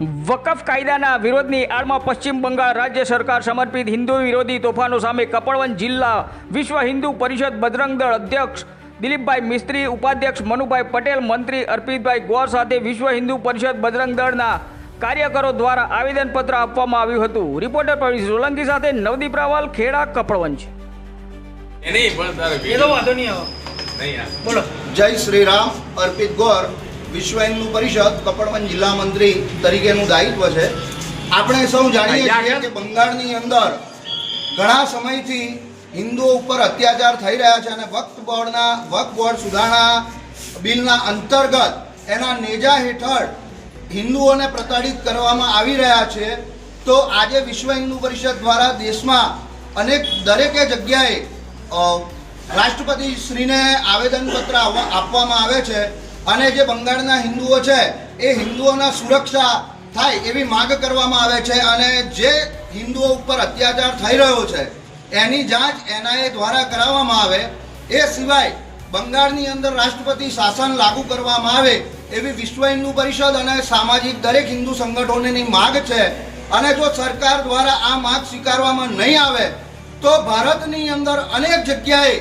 વકફ કાયદાના વિરોધની આડમાં પશ્ચિમ બંગાળ રાજ્ય સરકાર સમર્પિત હિન્દુ વિરોધી તોફાનો સામે કપડવંત જિલ્લા વિશ્વ હિન્દુ પરિષદ બજરંગ દળ અધ્યક્ષ દિલીપભાઈ મિસ્ત્રી ઉપાધ્યક્ષ મનુભાઈ પટેલ મંત્રી અર્પિતભાઈ ગોર સાથે વિશ્વ હિન્દુ પરિષદ બજરંગ દળના કાર્યકરો દ્વારા આવેદનપત્ર આપવામાં આવ્યું હતું. રિપોર્ટર પ્રવીણ સોલંકી સાથે નવદીપ રાવલ ખેડા કપડવંજ. એ નહીં પણ તારે એ તો વાંધો નહીં આવે. નહીં આવે. બોલો. જય શ્રી રામ અર્પિત ગોર વિશ્વ હિન્દુ પરિષદ કપડવન જિલ્લા મંત્રી તરીકેનું દાયિત્વ છે. આપણે સૌ જાણીએ છીએ કે બંગાળની અંદર ઘણા સમયથી હિન્દુઓ ઉપર અત્યાચાર થઈ રહ્યા છે અને વક્ત બોર્ડના વક્ફ બોર્ડ સુધારણા બિલના અંતર્ગત એના નેજા હેઠળ હિન્દુઓને પ્રતાડિત કરવામાં આવી રહ્યા છે. તો આજે વિશ્વ હિન્દુ પરિષદ દ્વારા દેશમાં અનેક દરેકે જગ્યાએ રાષ્ટ્રપતિ શ્રીને આવેદનપત્ર આપવામાં આવે છે. અને જે બંગાળના હિન્દુઓ છે, એ હિન્દુઓના સુરક્ષા થાય એવી માંગ કરવામાં આવે છે અને જે હિન્દુઓ ઉપર અત્યાચાર થઈ રહ્યો છે, એની જાંચ એનઆઈએ દ્વારા કરાવવામાં આવે, એ સિવાય બંગાળની અંદર રાષ્ટ્રપતિ શાસન લાગુ કરવામાં આવે એવી વિશ્વ હિન્દુ પરિષદ અને સામાજિક દરેક હિન્દુ સંગઠનોની માંગ છે અને જો સરકાર દ્વારા આ માંગ સ્વીકારવામાં નહીં આવે, તો ભારતની અંદર અનેક જગ્યાએ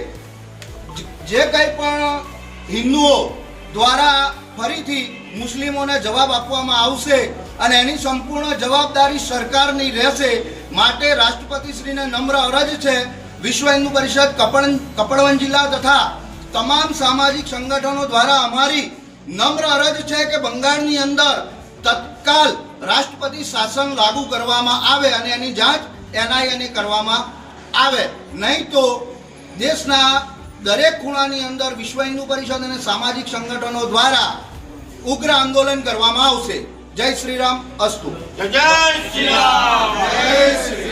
જે કંઈ પણ હિન્દુઓ દ્વારા ફરીથી મુસ્લિમોને જવાબ આપવામાં આવશે અને એની સંપૂર્ણ જવાબદારી સરકારની રહેશે. માટે રાષ્ટ્રપતિશ્રીને નમ્ર અરજ છે. વિશ્વ હિન્દુ પરિષદ કપડ કપડવન જિલ્લા તથા તમામ સામાજિક સંગઠનો દ્વારા અમારી નમ્ર અરજ છે કે બંગાળની અંદર તત્કાલ રાષ્ટ્રપતિ શાસન લાગુ કરવામાં આવે અને એની જાંચ એનઆઈએને કરવામાં આવે. નહીં તો દેશના દરેક ખૂણાની અંદર વિશ્વ હિન્દુ પરિષદ અને સામાજિક સંગઠનો દ્વારા ઉગ્ર આંદોલન કરવામાં આવશે. જય શ્રી રામ અસ્તુ. જય શ્રી રામ જય શ્રી